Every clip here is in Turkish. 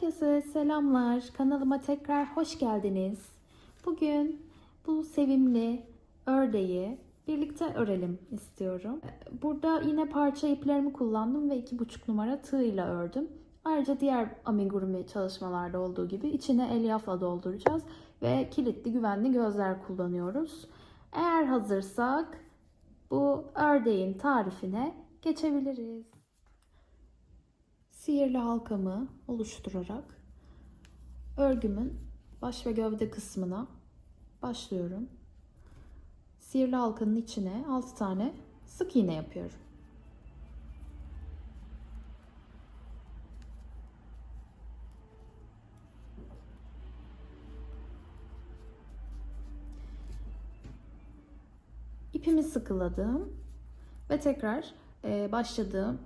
Herkese selamlar. Kanalıma tekrar hoş geldiniz. Bugün bu sevimli ördeği birlikte örelim istiyorum. Burada yine parça iplerimi kullandım ve 2,5 numara tığ ile ördüm. Ayrıca diğer amigurumi çalışmalarda olduğu gibi içine elyafla dolduracağız ve kilitli güvenli gözler kullanıyoruz. Eğer hazırsak bu ördeğin tarifine geçebiliriz. Sihirli halkamı oluşturarak örgümün baş ve gövde kısmına başlıyorum. Sihirli halkanın içine 6 tane sık iğne yapıyorum. İpimi sıkıladım ve tekrar e, başladığım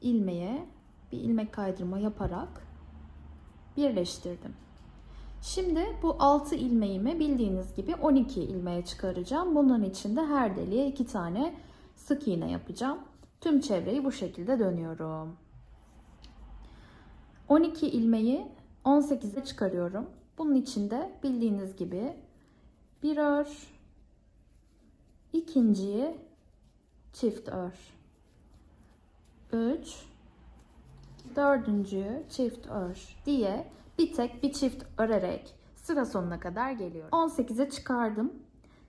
ilmeğe bir ilmek kaydırma yaparak birleştirdim. Şimdi bu 6 ilmeğimi bildiğiniz gibi 12 ilmeğe çıkaracağım. Bunun için de her deliğe 2 tane sık iğne yapacağım. Tüm çevreyi bu şekilde dönüyorum. 12 ilmeği 18'e çıkarıyorum. Bunun için de bildiğiniz gibi bir ör, ikinciyi çift ör. 3 dördüncüyü çift ör diye bir tek bir çift örerek sıra sonuna kadar geliyorum. 18'e çıkardım.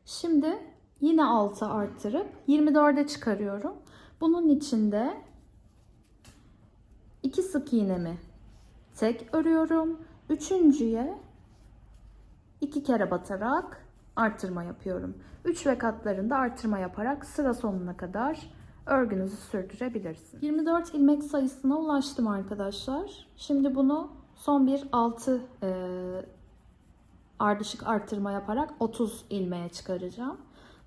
Şimdi yine 6 arttırıp 24'e çıkarıyorum. Bunun içinde 2 sık iğnemi tek örüyorum. Üçüncüye iki kere batarak arttırma yapıyorum. 3 ve katlarında arttırma yaparak sıra sonuna kadar örgünüzü sürdürebilirsiniz. 24 ilmek sayısına ulaştım arkadaşlar. Şimdi bunu son bir 6 e, ardışık arttırma yaparak 30 ilmeğe çıkaracağım.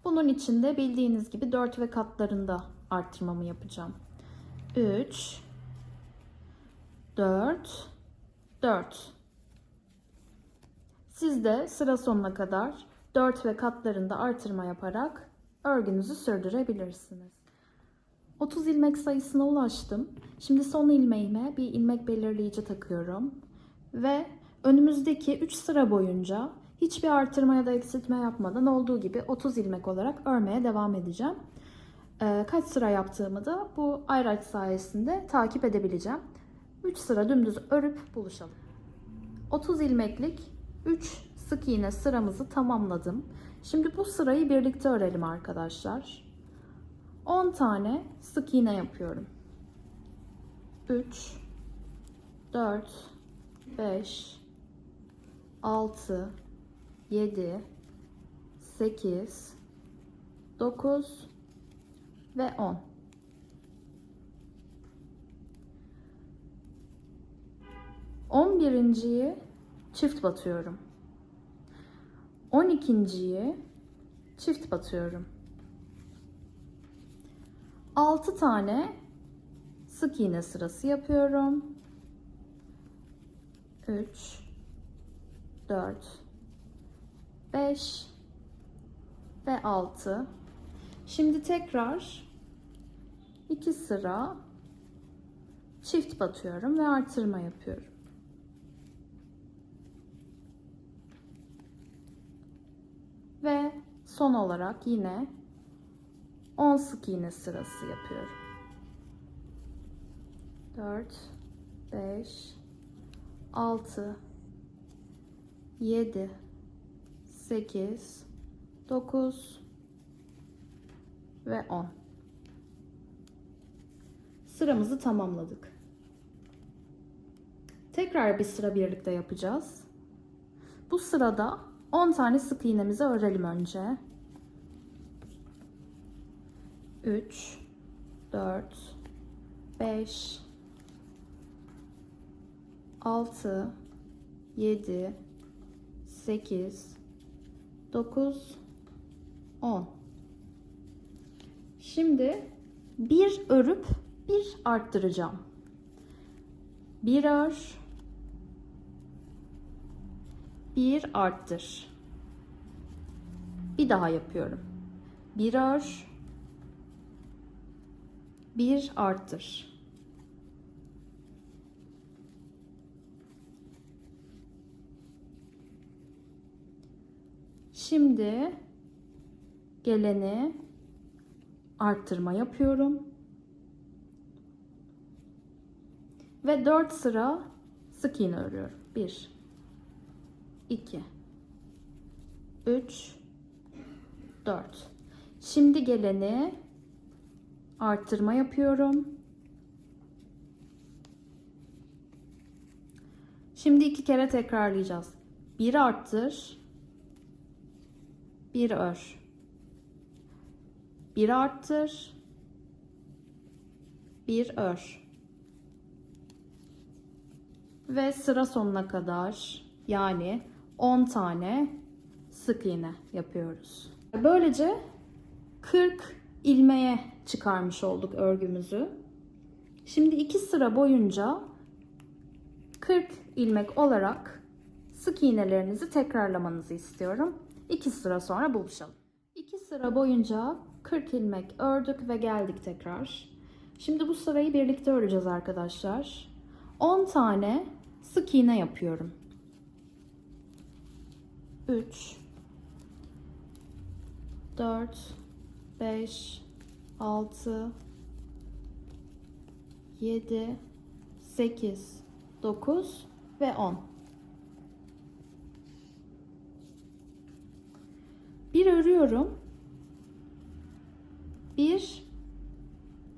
Bunun için de bildiğiniz gibi 4 ve katlarında arttırmamı yapacağım. 3 4 4 Siz de sıra sonuna kadar 4 ve katlarında artırma yaparak örgünüzü sürdürebilirsiniz. 30 ilmek sayısına ulaştım. Şimdi son ilmeğime bir ilmek belirleyici takıyorum. Ve önümüzdeki 3 sıra boyunca hiçbir artırma ya da eksiltme yapmadan olduğu gibi 30 ilmek olarak örmeye devam edeceğim. Ee, kaç sıra yaptığımı da bu ayraç sayesinde takip edebileceğim. 3 sıra dümdüz örüp buluşalım. 30 ilmeklik 3 sık iğne sıramızı tamamladım. Şimdi bu sırayı birlikte örelim arkadaşlar. 10 tane sık iğne yapıyorum. 3 4 5 6 7 8 9 ve 10. On birinciyi çift batıyorum. On ikinciyi çift batıyorum. 6 tane sık iğne sırası yapıyorum. 3 4 5 ve 6. Şimdi tekrar 2 sıra çift batıyorum ve artırma yapıyorum. Ve son olarak yine 10 sık iğne sırası yapıyorum. 4 5 6 7 8 9 ve 10. Sıramızı tamamladık. Tekrar bir sıra birlikte yapacağız. Bu sırada 10 tane sık iğnemizi örelim önce. 3 4 5 6 7 8 9 10 Şimdi bir örüp bir arttıracağım. Bir ör bir arttır. Bir daha yapıyorum. Bir ör 1 arttır. Şimdi geleni arttırma yapıyorum. Ve 4 sıra sık iğne örüyorum. 1 2 3 4 Şimdi geleni arttırma yapıyorum. Şimdi iki kere tekrarlayacağız. Bir arttır. Bir ör. Bir arttır. Bir ör. Ve sıra sonuna kadar yani 10 tane sık iğne yapıyoruz. Böylece 40 ilmeğe çıkarmış olduk örgümüzü. Şimdi iki sıra boyunca 40 ilmek olarak sık iğnelerinizi tekrarlamanızı istiyorum. 2 sıra sonra buluşalım. 2 sıra boyunca 40 ilmek ördük ve geldik tekrar. Şimdi bu sırayı birlikte öreceğiz arkadaşlar. 10 tane sık iğne yapıyorum. 3 4 5 6 7 8 9 ve 10. Bir örüyorum. Bir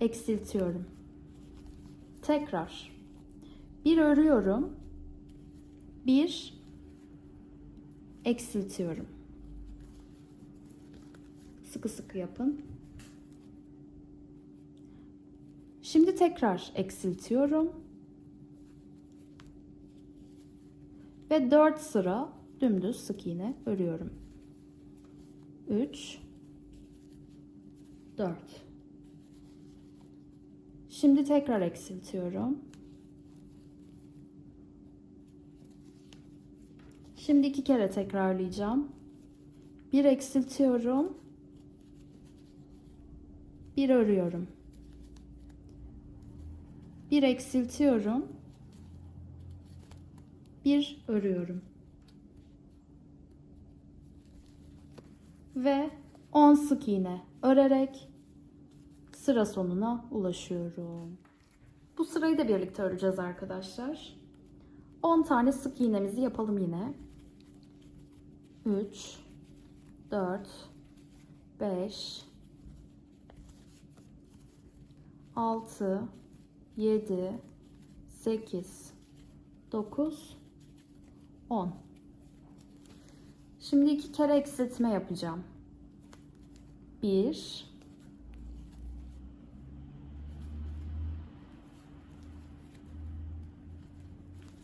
eksiltiyorum. Tekrar. Bir örüyorum. Bir eksiltiyorum. Sıkı sıkı yapın. Şimdi tekrar eksiltiyorum. Ve 4 sıra dümdüz sık iğne örüyorum. 3 4 Şimdi tekrar eksiltiyorum. Şimdi iki kere tekrarlayacağım. Bir eksiltiyorum. Bir örüyorum. Bir eksiltiyorum. Bir örüyorum. Ve 10 sık iğne örerek sıra sonuna ulaşıyorum. Bu sırayı da birlikte öreceğiz arkadaşlar. 10 tane sık iğnemizi yapalım yine. 3 4 5 6 7 8 9 10 Şimdi iki kere eksiltme yapacağım. 1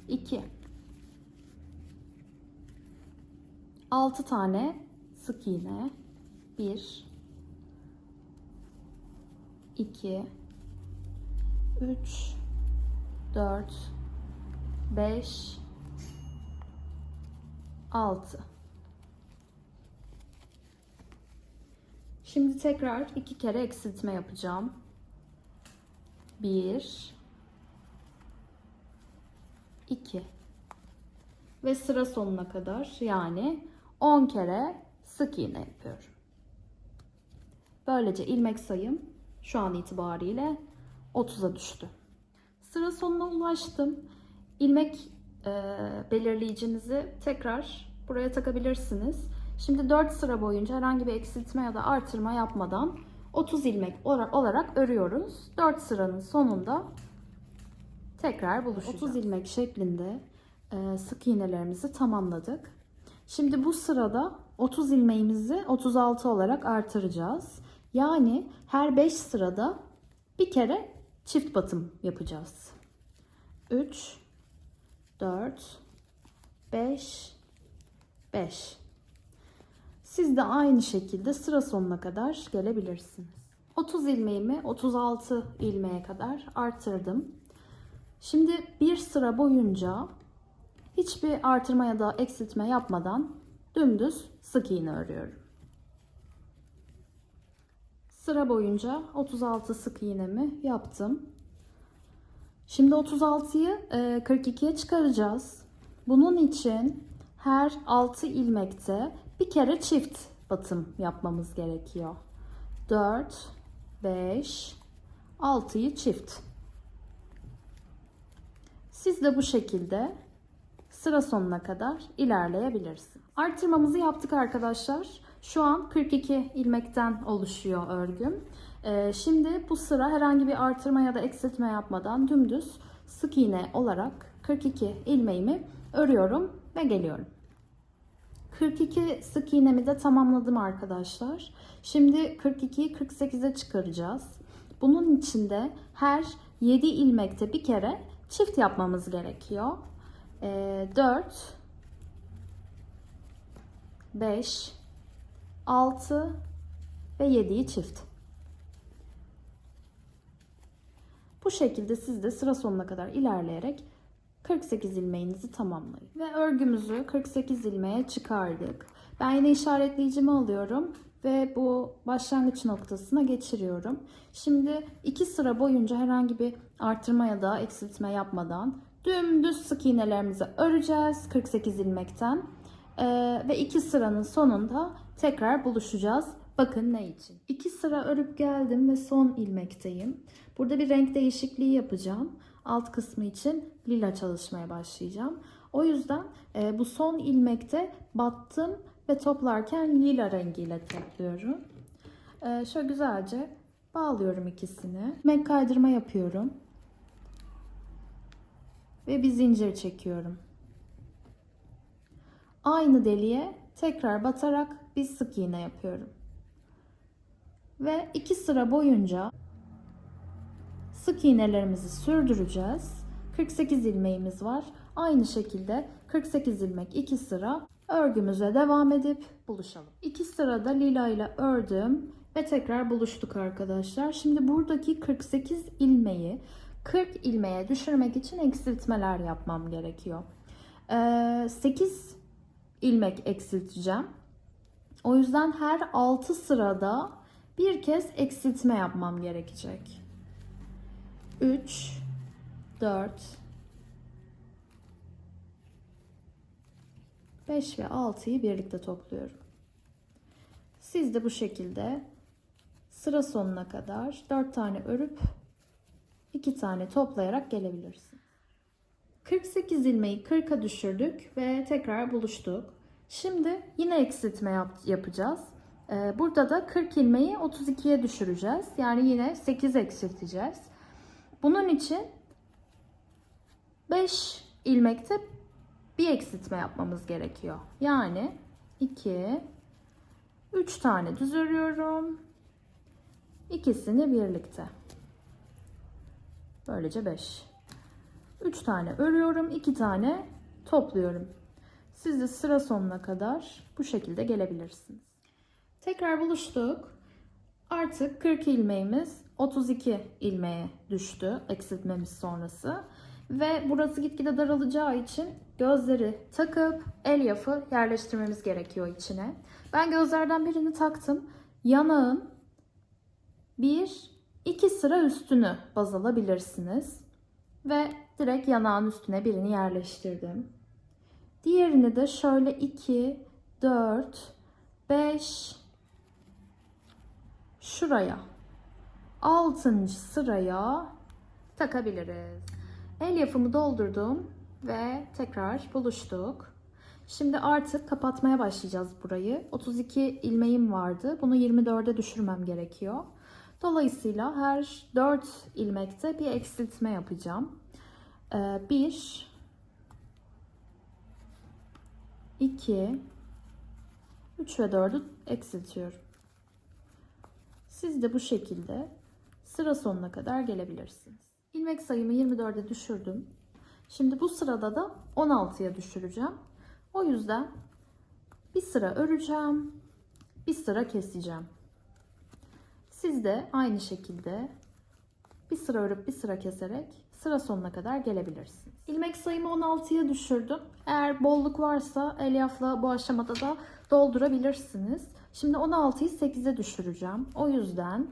2 6 tane sık iğne. 1 2 3 4 5 6 Şimdi tekrar iki kere eksiltme yapacağım. 1 2 ve sıra sonuna kadar yani 10 kere sık iğne yapıyorum. Böylece ilmek sayım şu an itibariyle 30'a düştü. Sıra sonuna ulaştım. İlmek e, belirleyicinizi tekrar buraya takabilirsiniz. Şimdi 4 sıra boyunca herhangi bir eksiltme ya da artırma yapmadan 30 ilmek olarak örüyoruz. 4 sıranın sonunda tekrar buluşacağız. 30 ilmek şeklinde e, sık iğnelerimizi tamamladık. Şimdi bu sırada 30 ilmeğimizi 36 olarak artıracağız. Yani her 5 sırada bir kere çift batım yapacağız. 3 4 5 5 Siz de aynı şekilde sıra sonuna kadar gelebilirsiniz. 30 ilmeğimi 36 ilmeğe kadar artırdım. Şimdi bir sıra boyunca hiçbir artırma ya da eksiltme yapmadan dümdüz sık iğne örüyorum. Sıra boyunca 36 sık iğnemi yaptım. Şimdi 36'yı 42'ye çıkaracağız. Bunun için her 6 ilmekte bir kere çift batım yapmamız gerekiyor. 4, 5, 6'yı çift. Siz de bu şekilde sıra sonuna kadar ilerleyebilirsiniz. Artırmamızı yaptık arkadaşlar. Şu an 42 ilmekten oluşuyor örgüm. Ee, şimdi bu sıra herhangi bir artırma ya da eksiltme yapmadan dümdüz sık iğne olarak 42 ilmeğimi örüyorum ve geliyorum. 42 sık iğnemi de tamamladım arkadaşlar. Şimdi 42'yi 48'e çıkaracağız. Bunun için de her 7 ilmekte bir kere çift yapmamız gerekiyor. Ee, 4 5 6 ve 7'yi çift. Bu şekilde siz de sıra sonuna kadar ilerleyerek 48 ilmeğinizi tamamlayın. Ve örgümüzü 48 ilmeğe çıkardık. Ben yine işaretleyicimi alıyorum ve bu başlangıç noktasına geçiriyorum. Şimdi iki sıra boyunca herhangi bir artırma ya da eksiltme yapmadan dümdüz sık iğnelerimizi öreceğiz 48 ilmekten. Ee, ve iki sıranın sonunda tekrar buluşacağız. Bakın ne için. İki sıra örüp geldim ve son ilmekteyim. Burada bir renk değişikliği yapacağım. Alt kısmı için lila çalışmaya başlayacağım. O yüzden e, bu son ilmekte battım ve toplarken lila rengiyle topluyorum. E, şöyle güzelce bağlıyorum ikisini. İlmek kaydırma yapıyorum. Ve bir zincir çekiyorum. Aynı deliğe tekrar batarak bir sık iğne yapıyorum. Ve iki sıra boyunca sık iğnelerimizi sürdüreceğiz. 48 ilmeğimiz var. Aynı şekilde 48 ilmek 2 sıra örgümüze devam edip buluşalım. 2 sırada lila ile ördüm ve tekrar buluştuk arkadaşlar. Şimdi buradaki 48 ilmeği 40 ilmeğe düşürmek için eksiltmeler yapmam gerekiyor. Ee, 8 ilmek eksilteceğim. O yüzden her 6 sırada bir kez eksiltme yapmam gerekecek. 3 4 5 ve 6'yı birlikte topluyorum. Siz de bu şekilde sıra sonuna kadar 4 tane örüp 2 tane toplayarak gelebilirsiniz. 48 ilmeği 40'a düşürdük ve tekrar buluştuk. Şimdi yine eksiltme yap yapacağız. Ee, burada da 40 ilmeği 32'ye düşüreceğiz. Yani yine 8 eksilteceğiz. Bunun için 5 ilmekte bir eksiltme yapmamız gerekiyor. Yani 2 3 tane düz örüyorum. İkisini birlikte. Böylece 5. 3 tane örüyorum, 2 tane topluyorum. Siz de sıra sonuna kadar bu şekilde gelebilirsiniz. Tekrar buluştuk. Artık 40 ilmeğimiz 32 ilmeğe düştü eksiltmemiz sonrası. Ve burası gitgide daralacağı için gözleri takıp elyafı yerleştirmemiz gerekiyor içine. Ben gözlerden birini taktım. Yanağın bir, iki sıra üstünü baz alabilirsiniz. Ve direkt yanağın üstüne birini yerleştirdim. Diğerini de şöyle 2, 4, 5 şuraya 6. sıraya takabiliriz. El yapımı doldurdum ve tekrar buluştuk. Şimdi artık kapatmaya başlayacağız burayı. 32 ilmeğim vardı. Bunu 24'e düşürmem gerekiyor. Dolayısıyla her 4 ilmekte bir eksiltme yapacağım. 1 2 3 ve 4'ü eksiltiyorum. Siz de bu şekilde sıra sonuna kadar gelebilirsiniz. İlmek sayımı 24'e düşürdüm. Şimdi bu sırada da 16'ya düşüreceğim. O yüzden bir sıra öreceğim, bir sıra keseceğim. Siz de aynı şekilde bir sıra örüp bir sıra keserek sıra sonuna kadar gelebilirsiniz. İlmek sayımı 16'ya düşürdüm. Eğer bolluk varsa elyafla bu aşamada da doldurabilirsiniz. Şimdi 16'yı 8'e düşüreceğim. O yüzden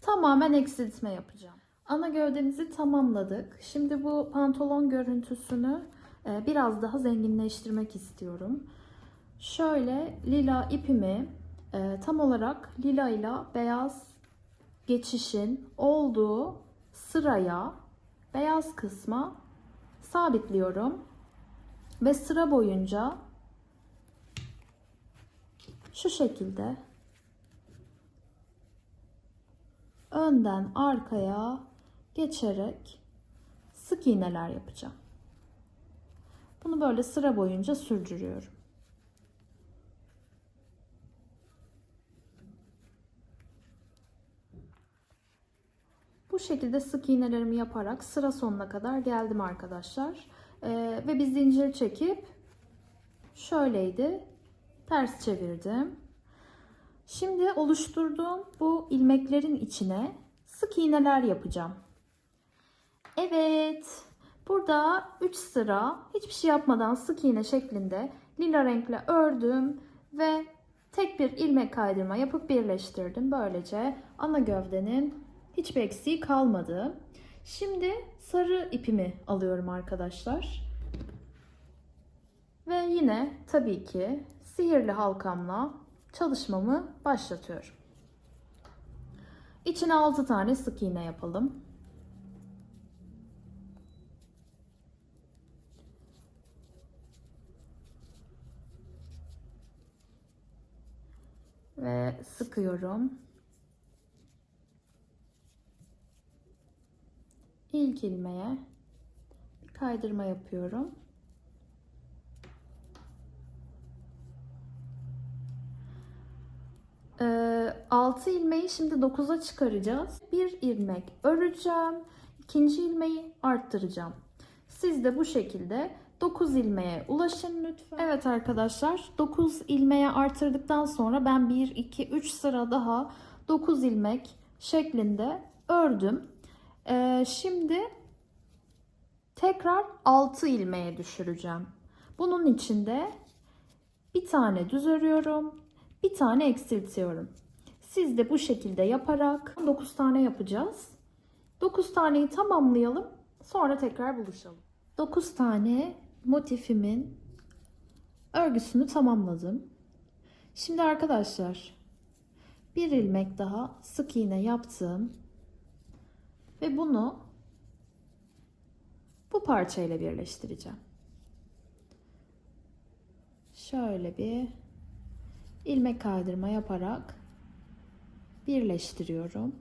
tamamen eksiltme yapacağım. Ana gövdemizi tamamladık. Şimdi bu pantolon görüntüsünü e, biraz daha zenginleştirmek istiyorum. Şöyle lila ipimi e, tam olarak lila ile beyaz geçişin olduğu sıraya beyaz kısma sabitliyorum ve sıra boyunca şu şekilde önden arkaya geçerek sık iğneler yapacağım. Bunu böyle sıra boyunca sürdürüyorum. Bu şekilde sık iğnelerimi yaparak sıra sonuna kadar geldim arkadaşlar. Ee, ve bir zincir çekip şöyleydi. Ters çevirdim. Şimdi oluşturduğum bu ilmeklerin içine sık iğneler yapacağım. Evet. Burada 3 sıra hiçbir şey yapmadan sık iğne şeklinde lila renkle ördüm ve tek bir ilmek kaydırma yapıp birleştirdim. Böylece ana gövdenin hiçbir eksiği kalmadı. Şimdi sarı ipimi alıyorum arkadaşlar. Ve yine tabii ki sihirli halkamla çalışmamı başlatıyorum. İçine 6 tane sık iğne yapalım. Ve sıkıyorum. İlk ilmeğe bir kaydırma yapıyorum. Ee, 6 ilmeği şimdi 9'a çıkaracağız. Bir ilmek öreceğim. İkinci ilmeği arttıracağım. Siz de bu şekilde 9 ilmeğe ulaşın lütfen. Evet arkadaşlar 9 ilmeğe artırdıktan sonra ben 1, 2, 3 sıra daha 9 ilmek şeklinde ördüm. Ee, şimdi tekrar 6 ilmeğe düşüreceğim. Bunun içinde bir tane düz örüyorum, bir tane eksiltiyorum. Siz de bu şekilde yaparak 9 tane yapacağız. 9 taneyi tamamlayalım. Sonra tekrar buluşalım. 9 tane motifimin örgüsünü tamamladım. Şimdi arkadaşlar bir ilmek daha sık iğne yaptım. Ve bunu bu parçayla birleştireceğim. Şöyle bir ilmek kaydırma yaparak birleştiriyorum.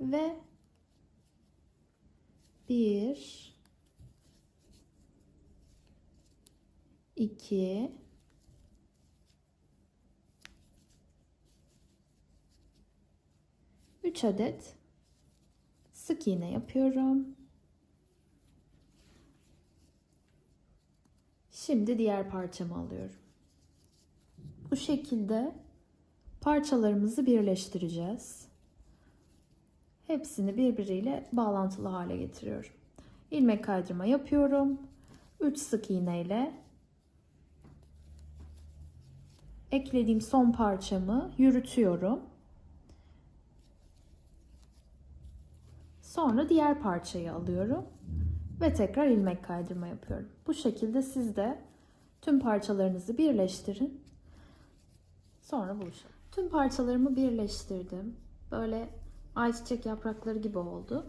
Ve bir, iki, üç adet sık iğne yapıyorum. Şimdi diğer parçamı alıyorum. Bu şekilde parçalarımızı birleştireceğiz. Hepsini birbiriyle bağlantılı hale getiriyorum. İlmek kaydırma yapıyorum. 3 sık iğne ile eklediğim son parçamı yürütüyorum. Sonra diğer parçayı alıyorum ve tekrar ilmek kaydırma yapıyorum. Bu şekilde siz de tüm parçalarınızı birleştirin. Sonra buluşalım. Tüm parçalarımı birleştirdim. Böyle ayçiçek yaprakları gibi oldu.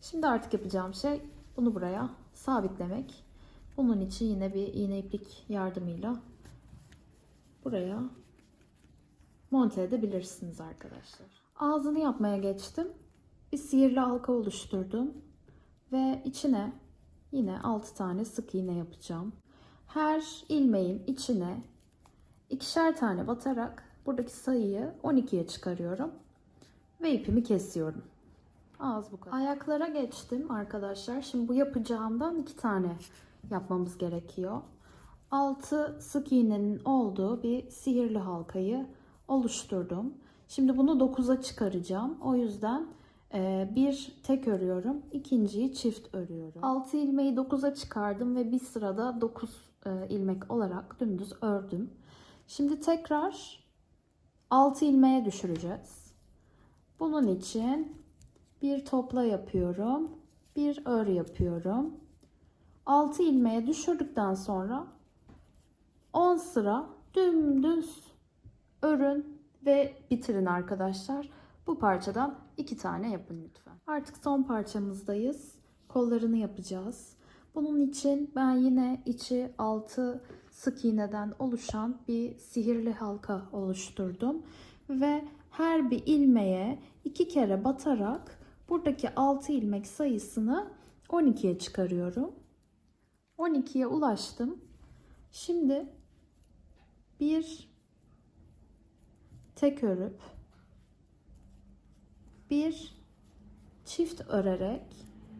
Şimdi artık yapacağım şey bunu buraya sabitlemek. Bunun için yine bir iğne iplik yardımıyla buraya monte edebilirsiniz arkadaşlar. Ağzını yapmaya geçtim. Bir sihirli halka oluşturdum ve içine yine 6 tane sık iğne yapacağım. Her ilmeğin içine ikişer tane batarak buradaki sayıyı 12'ye çıkarıyorum ve ipimi kesiyorum. Az bu kadar. Ayaklara geçtim arkadaşlar. Şimdi bu yapacağımdan iki tane yapmamız gerekiyor. 6 sık iğnenin olduğu bir sihirli halkayı oluşturdum. Şimdi bunu 9'a çıkaracağım. O yüzden bir tek örüyorum. ikinciyi çift örüyorum. 6 ilmeği 9'a çıkardım ve bir sırada 9 e, ilmek olarak dümdüz ördüm. Şimdi tekrar 6 ilmeğe düşüreceğiz. Bunun için bir topla yapıyorum. Bir ör yapıyorum. 6 ilmeğe düşürdükten sonra 10 sıra dümdüz örün ve bitirin arkadaşlar. Bu parçadan 2 tane yapın lütfen. Artık son parçamızdayız. Kollarını yapacağız. Bunun için ben yine içi 6 sık iğneden oluşan bir sihirli halka oluşturdum ve her bir ilmeğe iki kere batarak buradaki 6 ilmek sayısını 12'ye çıkarıyorum. 12'ye ulaştım. Şimdi bir tek örüp bir çift örerek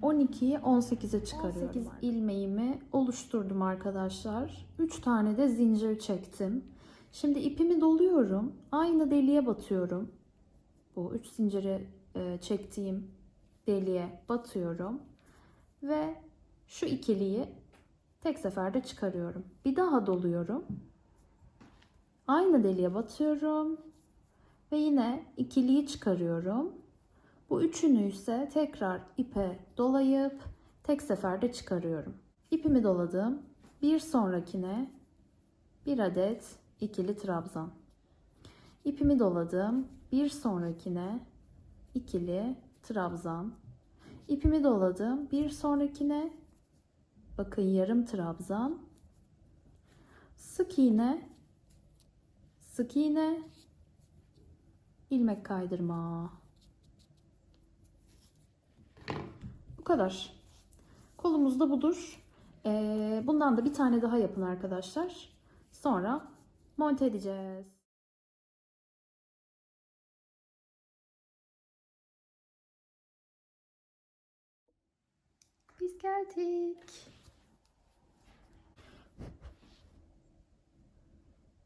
12'yi 18'e çıkarıyorum. 18 ilmeğimi oluşturdum arkadaşlar. 3 tane de zincir çektim. Şimdi ipimi doluyorum. Aynı deliğe batıyorum. Bu 3 zinciri e, çektiğim deliğe batıyorum. Ve şu ikiliyi tek seferde çıkarıyorum. Bir daha doluyorum. Aynı deliğe batıyorum. Ve yine ikiliyi çıkarıyorum. Bu üçünü ise tekrar ipe dolayıp tek seferde çıkarıyorum. İpimi doladım. Bir sonrakine bir adet ikili trabzan. İpimi doladım. Bir sonrakine ikili trabzan. İpimi doladım. Bir sonrakine bakın yarım trabzan. Sık iğne, sık iğne, ilmek kaydırma. Bu kadar. Kolumuz da budur. Ee, bundan da bir tane daha yapın arkadaşlar. Sonra monte edeceğiz. Biz geldik.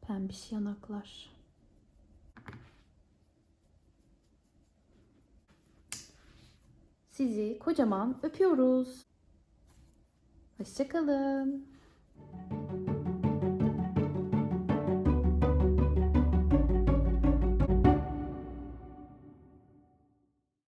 Pembiş yanaklar. Sizi kocaman öpüyoruz. Hoşçakalın.